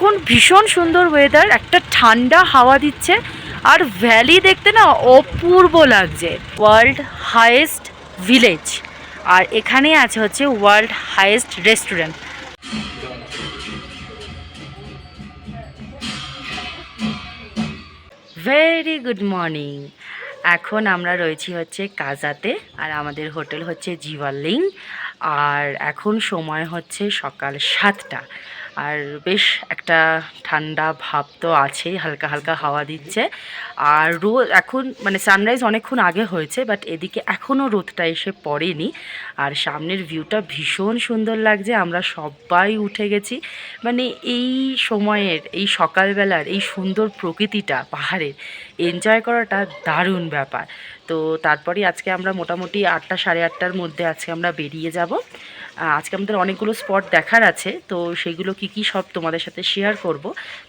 এখন ভীষণ সুন্দর ওয়েদার একটা ঠান্ডা হাওয়া দিচ্ছে, আর ভ্যালি দেখতে না অপূর্ব লাগছে। ওয়ার্ল্ড হাইয়েস্ট ভিলেজ আর এখানে আছে হচ্ছে world highest restaurant very good morning এখন আমরা রয়েছি হচ্ছে কাজাতে, আর আমাদের হোটেল হচ্ছে জিওয়ালিং আর এখন সময় হচ্ছে সকাল সাতটা। আর বেশ একটা ঠান্ডা ভাব তো আছেই, হালকা হালকা হাওয়া দিচ্ছে। আর রোদ এখন মানে সানরাইজ অনেকক্ষণ আগে হয়েছে, বাট এদিকে এখনও রোদটা এসে পড়েনি। আর সামনের ভিউটা ভীষণ সুন্দর লাগছে, আমরা সবাই উঠে গেছি। মানে এই সময়ের, এই সকালবেলার এই সুন্দর প্রকৃতিটা, পাহাড়ের এনজয় করাটা দারুণ ব্যাপার। তো তারপরে আজকে আমরা মোটামুটি আটটা, সাড়ে আটটার মধ্যে আজকে আমরা বেরিয়ে যাব। আজকে আমাদের অনেকগুলো স্পট দেখার আছে, তো সেগুলো কি কি সব তোমাদের সাথে শেয়ার করব।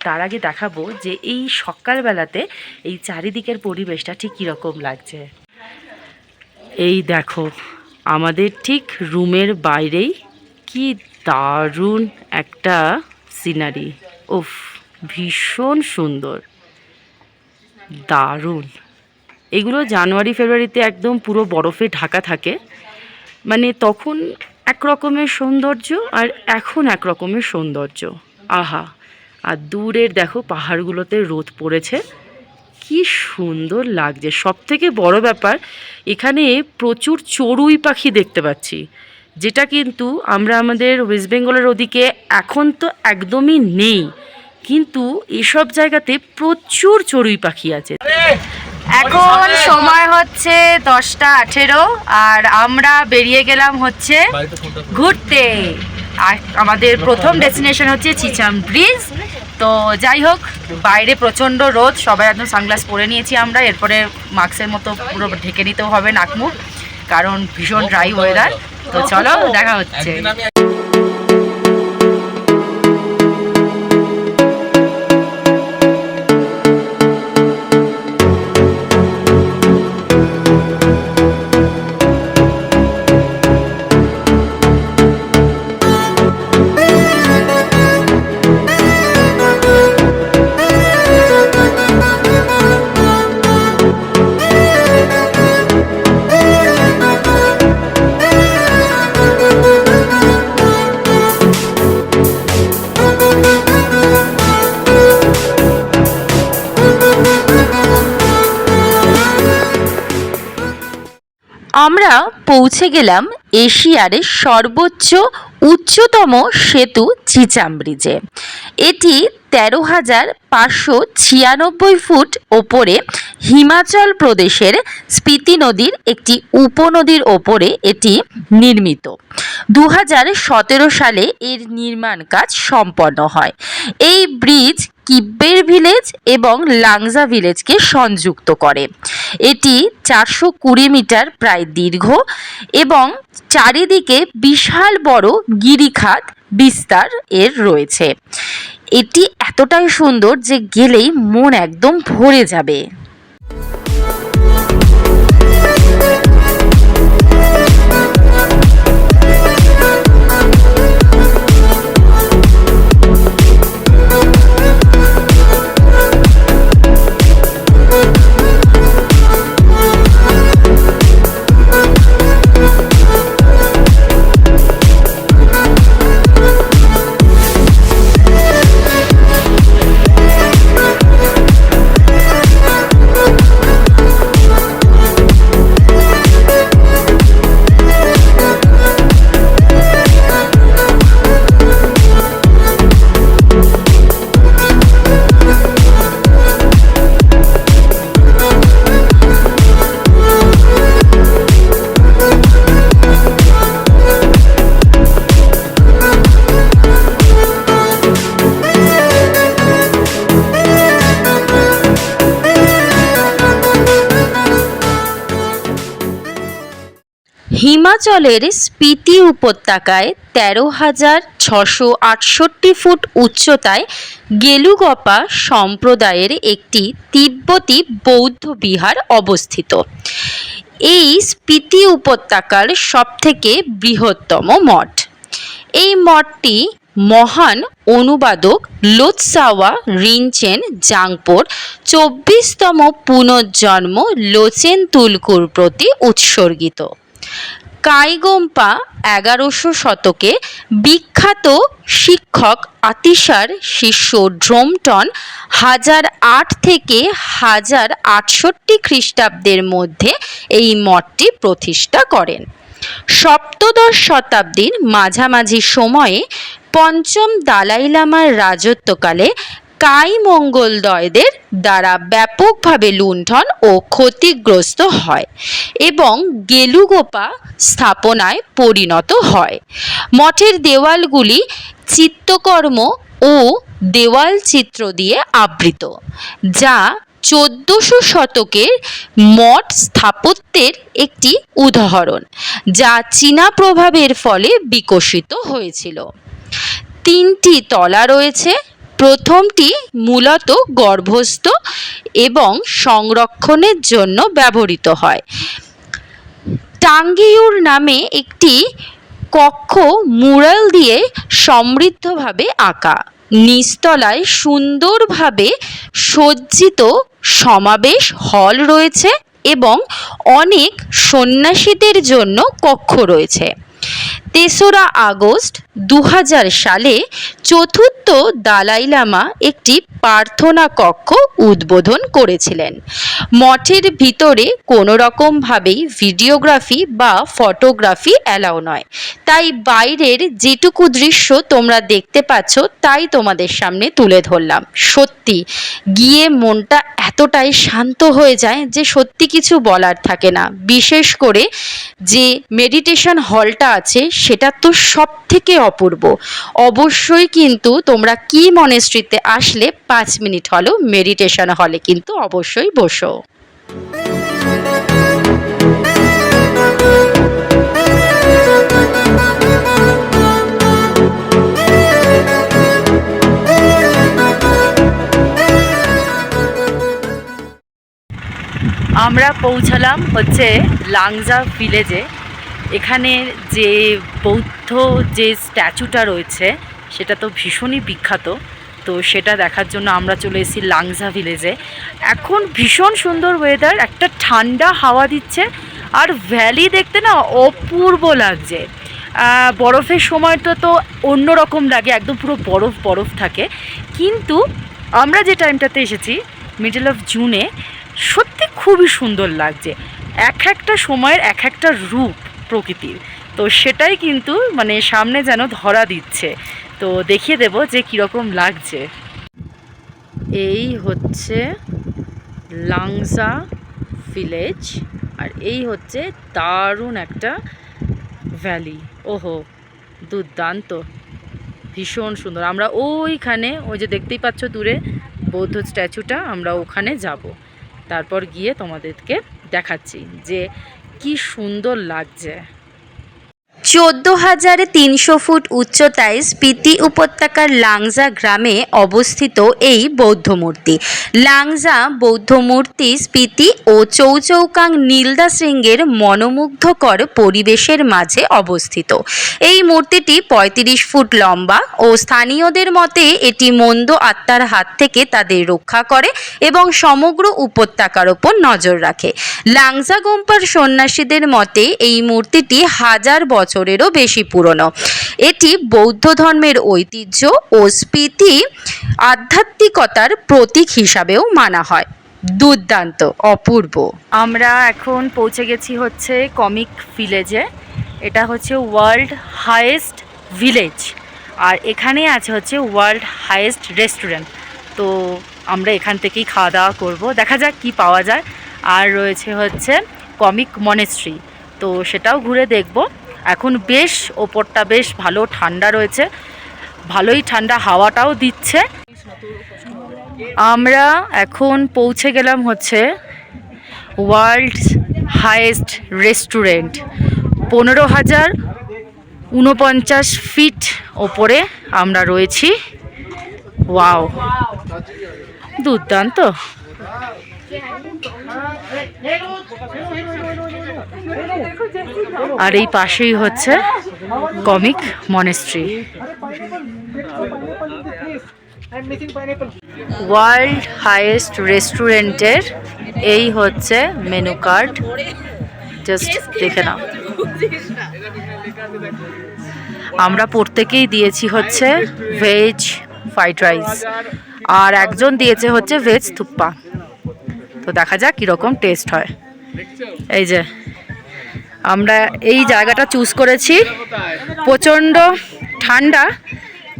তার আগে দেখাবো যে এই সকালবেলাতে এই চারিদিকের পরিবেশটা ঠিক কীরকম লাগছে। এই দেখো, আমাদের ঠিক রুমের বাইরেই কি দারুণ একটা সিনারি উফ, ভীষণ সুন্দর। দারুণ। এগুলো জানুয়ারি, ফেব্রুয়ারিতে একদম পুরো বরফে ঢাকা থাকে। মানে তখন এক রকমের সৌন্দর্য আর এখন এক রকমের সৌন্দর্য। আহা! আর দূরের দেখো পাহাড়গুলোতে রোদ পড়েছে। কি সুন্দর লাগছে। সব থেকে বড় ব্যাপার, এখানে প্রচুর চড়ুই পাখি দেখতে পাচ্ছি। যেটা কিন্তু আমরা আমাদের ওয়েস্ট বেঙ্গলের ওদিকে এখন তো একদমই নেই। কিন্তু এসব জায়গাতে প্রচুর চড়ুই পাখি আছে। এখন সময় হচ্ছে দশটা আঠেরো আর আমরা বেরিয়ে গেলাম হচ্ছে ঘুরতে। আর আমাদের প্রথম ডেস্টিনেশন হচ্ছে চিচাম ব্রিজ। তো যাই হোক বাইরে প্রচণ্ড রোদ সবাই একদম সানগ্লাস পরে নিয়েছি আমরা। এরপরে মাস্কের মতো পুরো ঢেকে নিতেও হবে নাকমুখ কারণ ভীষণ ড্রাই ওয়েদার তো চলো দেখা হচ্ছে। আমরা পৌঁছে গেলাম এশিয়ার সর্বোচ্চ উচ্চতম সেতু চিচাম ব্রিজে এটি তেরো হাজার পাঁচশো ছিয়ানব্বই ফুট ওপরে হিমাচল প্রদেশের স্পিতি নদীর একটি উপনদীর ওপরে এটি নির্মিত। দু হাজার সতেরো সালে এর নির্মাণ কাজ সম্পন্ন হয়। এই ব্রিজ কিব্বের ভিলেজ এবং লাংজা ভিলেজকে সংযুক্ত করে। এটি চারশো কুড়ি মিটার প্রায় দীর্ঘ এবং চারিদিকে বিশাল বড় গিরিখাত বিস্তার এর রয়েছে। এটি এতটাই সুন্দর যে গেলেই মন একদম ভরে যাবে। হিমাচলের স্পিতি উপত্যকায় তেরো হাজার ছশো আটষট্টি ফুট উচ্চতায় গেলুগপা সম্প্রদায়ের একটি তিব্বতী বৌদ্ধ বিহার অবস্থিত। এই স্পিতি উপত্যকার সবথেকে বৃহত্তম মঠ। এই মঠটি মহান অনুবাদক লোৎসাওয়া রিনচেন জাংপোর চব্বিশতম পুনর্জন্ম লোচেন তুলকুর প্রতি উৎসর্গিত। কাইগোম্পা এগারোশো শতকে বিখ্যাত শিক্ষক আতিশার শিষ্য ড্রোমটন হাজার আট থেকে হাজার আটষট্টি খ্রিস্টাব্দের মধ্যে এই মঠটি প্রতিষ্ঠা করেন। সপ্তদশ শতাব্দীর মাঝামাঝি সময়ে পঞ্চম দালাই লামার রাজত্বকালে কাই মঙ্গলদয়দের দ্বারা ব্যাপকভাবে লুণ্ঠন ও ক্ষতিগ্রস্ত হয় এবং গেলুগোপা স্থাপনায় পরিণত হয়। মঠের দেওয়ালগুলি চিত্তকর্ম ও দেওয়াল চিত্র দিয়ে আবৃত, যা চোদ্দোশো শতকের মঠ স্থাপত্যের একটি উদাহরণ, যা চীনা প্রভাবের ফলে বিকশিত হয়েছিল। তিনটি তলা রয়েছে প্রথমটি মূলত গর্ভস্থ এবং সংরক্ষণের জন্য ব্যবহৃত হয়। টাঙ্গিউর নামে একটি কক্ষ মুরাল দিয়ে সমৃদ্ধভাবে আঁকা। নিচতলায় সুন্দরভাবে সজ্জিত সমাবেশ হল রয়েছে এবং অনেক সন্ন্যাসীদের জন্য কক্ষ রয়েছে। তেসরা আগস্ট দু হাজার সালে চতুর্থ দালাই লামা একটি প্রার্থনা কক্ষ উদ্বোধন করেছিলেন। মঠের ভিতরে কোনো রকমভাবেই ভিডিওগ্রাফি বা ফটোগ্রাফি অ্যালাউ নয়। তাই বাইরের যেটুকু দৃশ্য তোমরা দেখতে পাচ্ছ, তাই তোমাদের সামনে তুলে ধরলাম। সত্যি, গিয়ে মনটা এতটাই শান্ত হয়ে যায় যে সত্যি কিছু বলার থাকে না। বিশেষ করে যে মেডিটেশন হলটা আছে সেটা তো সব থেকে অপূর্ব। অবশ্যই কিন্তু তোমরা কি মনেস্ট্রিতে আসলে পাঁচ মিনিট হলেও মেডিটেশন হলে কিন্তু অবশ্যই বসো। আমরা পৌঁছালাম হচ্ছে লাংজা ভিলেজে এখানে যে বৌদ্ধ যে স্ট্যাচুটা রয়েছে, সেটা তো ভীষণই বিখ্যাত। তো সেটা দেখার জন্য আমরা চলে এসেছি লাংজা ভিলেজে। এখন ভীষণ সুন্দর ওয়েদার একটা ঠান্ডা হাওয়া দিচ্ছে, আর ভ্যালি দেখতে না অপূর্ব লাগছে। বরফের সময়টা তো অন্যরকম লাগে, একদম পুরো বরফ বরফ থাকে। কিন্তু আমরা যে টাইমটাতে এসেছি মিডল অফ জুনে সত্যি খুবই সুন্দর লাগছে। এক একটা সময়ের এক একটা রূপ। প্রকৃতির। তো সেটাই কিন্তু মানে সামনে যেন ধরা দিচ্ছে। তো দেখিয়ে দেব যে কীরকম লাগছে। এই হচ্ছে লাংসা ভিলেজ আর এই হচ্ছে দারুণ একটা ভ্যালি ওহো, দুর্দান্ত। ভীষণ সুন্দর। আমরা ওইখানে, ওই যে দেখতেই পাচ্ছ দূরে বৌদ্ধ স্ট্যাচুটা, আমরা ওখানে যাব। তারপর গিয়ে তোমাদেরকে দেখাচ্ছি যে কি সুন্দর লাগছে। চোদ্দ হাজার তিনশো ফুট উচ্চতায় স্পিতি উপত্যকার লাংজা গ্রামে অবস্থিত এই বৌদ্ধ মূর্তি লাংজা বৌদ্ধ মূর্তি স্পিতি ও চৌচৌকাং নীলদা শৃঙ্গের মনোমুগ্ধকর পরিবেশের মাঝে অবস্থিত। এই মূর্তিটি পঁয়ত্রিশ ফুট লম্বা ও স্থানীয়দের মতে এটি মন্দ আত্মার হাত থেকে তাদের রক্ষা করে এবং সমগ্র উপত্যকার ওপর নজর রাখে। লাংজা গোম্পার সন্ন্যাসীদের মতে এই মূর্তিটি হাজার বছরেরও বেশি পুরনো। এটি বৌদ্ধ ধর্মের ঐতিহ্য ও স্মৃতি আধ্যাত্মিকতার প্রতীক হিসাবেও মানা হয়। দুর্দান্ত, অপূর্ব। আমরা এখন পৌঁছে গেছি হচ্ছে কমিক ভিলেজে। এটা হচ্ছে ওয়ার্ল্ড হায়েস্ট ভিলেজ। আর এখানে আছে হচ্ছে ওয়ার্ল্ড হায়েস্ট রেস্টুরেন্ট। তো আমরা এখান থেকেই খাওয়া দাওয়া করব। দেখা যাক কি পাওয়া যায়। আর রয়েছে হচ্ছে কমিক মনেস্ট্রি। তো সেটাও ঘুরে দেখব। এখন বেশ, ওপরটা বেশ ভালো, ঠান্ডা রয়েছে। ভালোই ঠান্ডা হাওয়াটাও দিচ্ছে। আমরা এখন পৌঁছে গেলাম হচ্ছে ওয়ার্ল্ড হায়েস্ট রেস্টুরেন্ট। পনেরো হাজার উনপঞ্চাশ ফিট ওপরে আমরা রয়েছি। ওয়াও, দুর্দান্ত। আর এই পাশেই হচ্ছে কমিক মনেস্ট্রি। ওয়ার্ল্ড হাইয়েস্ট রেস্টুরেন্টের এই হচ্ছে মেনু কার্ড। জাস্ট দেখে নাও। আমরা প্রত্যেকেই দিয়েছি হচ্ছে ভেজ ফ্রাইড রাইস। আর একজন দিয়েছে হচ্ছে ভেজ থুপ্পা। তো দেখা যাক কীরকম টেস্ট হয়। এই যে আমরা এই জায়গাটা চুজ করেছি। প্রচণ্ড ঠান্ডা,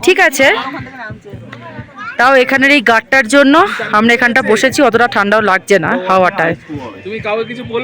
ঠিক আছে? তাও এখানের এই গাড়টার জন্য আমরা এখানটা বসেছি, অতটা ঠান্ডাও লাগছে না হাওয়াটায়। তুমি কাউকে কিছু বল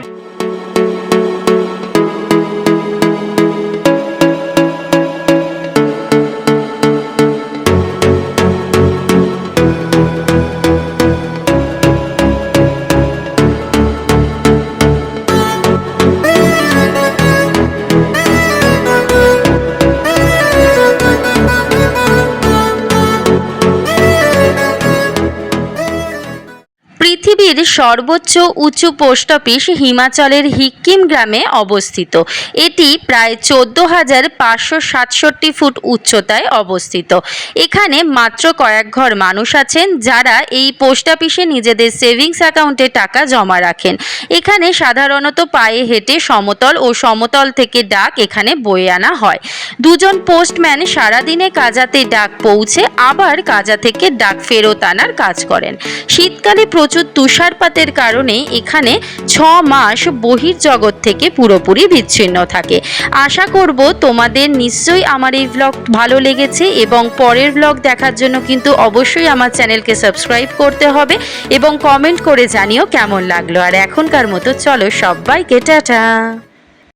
পৃথিবীর সর্বোচ্চ উঁচু পোস্ট অফিস হিমাচলের হিক্কিম গ্রামে অবস্থিত। এটি প্রায় চোদ্দ হাজার পাঁচশো সাতষট্টি ফুট উচ্চতায় অবস্থিত। এখানে মাত্র কয়েক ঘর মানুষ আছেন যারা এই পোস্ট অফিসে নিজেদের সেভিংস অ্যাকাউন্টে টাকা জমা রাখেন। এখানে সাধারণত পায়ে হেঁটে সমতল ও সমতল থেকে ডাক এখানে বয়ে আনা হয়। দুজন পোস্টম্যান সারাদিনে কাজাতে ডাক পৌঁছে আবার কাজা থেকে ডাক ফেরত আনার কাজ করেন। শীতকালে প্রচুর তুষারপাতের কারণে এখানে ছ মাস বহির্জগৎ থেকে পুরোপুরি বিচ্ছিন্ন থাকে। আশা করব তোমাদের নিশ্চয়ই আমার এই ব্লগ ভালো লেগেছে এবং পরের ব্লগ দেখার জন্য কিন্তু অবশ্যই আমার চ্যানেলকে সাবস্ক্রাইব করতে হবে এবং কমেন্ট করে জানিও কেমন লাগল। আর এখনকার মতো চলো সবাইকে টাটা।